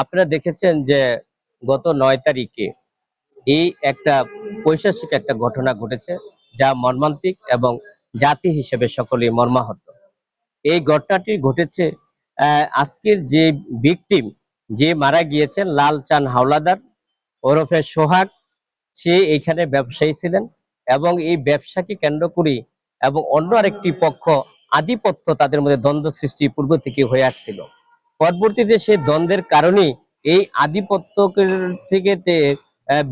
আপনারা দেখেছেন যে গত নয় তারিখে এই একটা পৈশাসিক একটা ঘটনা ঘটেছে যা মর্মান্তিক এবং জাতি হিসেবে সকলেই মর্মাহত। এই ঘটনাটি ঘটেছে আজকের যে ভিকটিম যে মারা গিয়েছেন, লাল চান হাওলাদার ওরফে সোহাগ, সে এখানে ব্যবসায়ী ছিলেন এবং এই ব্যবসাকে কেন্দ্র করে এবং অন্য আরেকটি পক্ষ আধিপত্য তাদের মধ্যে দ্বন্দ্ব সৃষ্টি পূর্ব থেকে হয়ে আসছিল। পরবর্তীতে সেই দ্বন্দ্বের কারণে এই আধিপত্য থেকে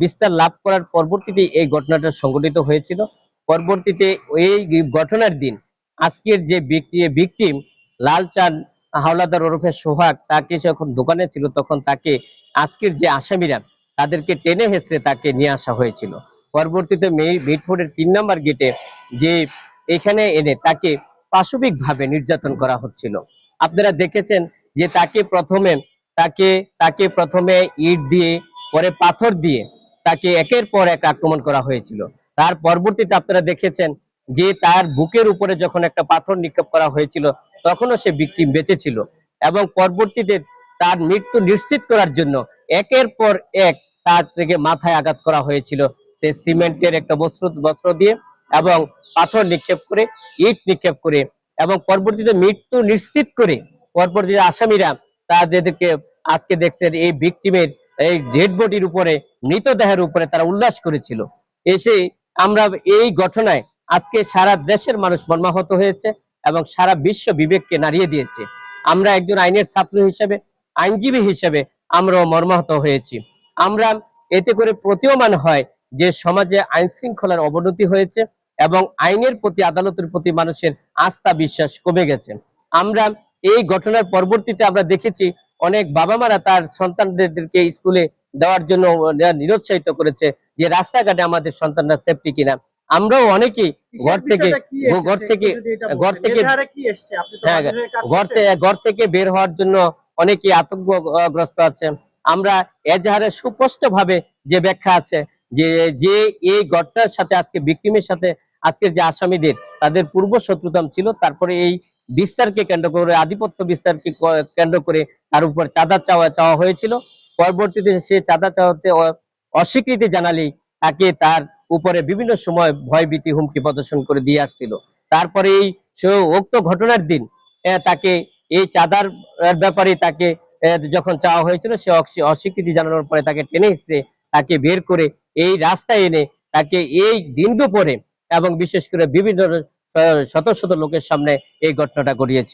বিস্তার লাভ করার পরবর্তীতে এই ঘটনাটা সংঘটিত হয়েছিল। পরবর্তীতে এই ঘটনার দিন আজকের যে ভিকটিম লাল চাঁদ হাওলাদার ওরফে সোহাগ, তাকে যখন দোকানে ছিল তখন তাকে আজকের যে আসামিরা, তাদেরকে টেনে হেসড়ে তাকে নিয়ে আসা হয়েছিল। পরবর্তীতে মিটফোর্ডের তিন নম্বর গেটে যে এখানে এনে তাকে পাশবিক ভাবে নির্যাতন করা হচ্ছিল। আপনারা দেখেছেন যে তাকে প্রথমে, তাকে তাকে প্রথমে ইট দিয়ে, পরে পাথর দিয়ে তাকে একের পর এক আক্রমণ করা হয়েছিল। তার পরবর্তীতে আপনারা দেখেছেন যে তার বুকের উপরে যখন একটা পাথর নিক্ষেপ করা হয়েছিল, তখনও সে বিক্রি বেঁচে ছিল এবং পরবর্তীতে তার মৃত্যু নিশ্চিত করার জন্য একের পর এক তার থেকে মাথায় আঘাত করা হয়েছিল। সে সিমেন্টের একটা বস্ত্র বস্ত্র দিয়ে এবং পাথর নিক্ষেপ করে, ইট নিক্ষেপ করে এবং পরবর্তীতে মৃত্যু নিশ্চিত করে পরবর্তীতে আসামিরা, তাদেরকে আজকে দেখছেন এই ভিকটিমের এই ডেড বডির উপরে, মৃতদেহের উপরে তারা উল্লাস করেছিল। এসে আমরা এই ঘটনায় আজকে সারা দেশের মানুষ মর্মাহত হয়েছে এবং সারা বিশ্ব বিবেককে নাড়িয়ে দিয়েছে। আমরা একজন আইনের ছাত্র হিসেবে, আইনজীবী হিসেবে আমরাও মর্মাহত হয়েছি। আমরা এতে করে প্রতীয়মান হয় যে সমাজে আইন শৃঙ্খলার অবনতি হয়েছে এবং আইনের প্রতি আদালতের প্রতি মানুষের আস্থা, বিশ্বাস কমে গেছে। আমরা এই ঘটনার পরবর্তীতে আমরা দেখেছি অনেক বাবা মারা তার সন্তানদেরকে স্কুলে দেওয়ার জন্য নিরুৎসাহিত করেছে যে রাস্তাঘাটে আমাদের সন্তানরা সেফটি কিনা। আমরাও অনেকেই ঘর থেকে ঘর থেকে ঘর থেকে হ্যাঁ, ঘর থেকে ঘর থেকে বের হওয়ার জন্য অনেকে আতঙ্কগ্রস্ত আছে। আমরা এজাহারে সুস্পষ্ট ভাবে যে ব্যাখ্যা আছে যে যে এই ঘটনার সাথে আজকে বিক্রিমের সাথে আজকের যে আসামিদের তাদের পূর্ব শত্রুতাম ছিল তারপরে এই বিস্তারকে কেন্দ্র করে, আধিপত্য বিস্তারকে কেন্দ্র করে তার উপর চাঁদা চাওয়া চাওয়া হয়েছিল। পরবর্তীতে সে চাঁদা চাওয়াতে অস্বীকৃতি জানালেই তাকে তার উপরে বিভিন্ন সময় ভয়ভীতি, হুমকি প্রদর্শন করে দিয়ে আসছিল। তারপরে এই উক্ত ঘটনার দিন তাকে এই চাঁদার ব্যাপারে তাকে যখন চাওয়া হয়েছিল, সে অস্বীকৃতি জানানোর পরে তাকে টেনে এসে তাকে বের করে এই রাস্তায় এনে তাকে এই দিন দুপুরে এবং বিশেষ করে বিভিন্ন শত শত লোকের সামনে এই ঘটনাটা ঘটিয়েছে।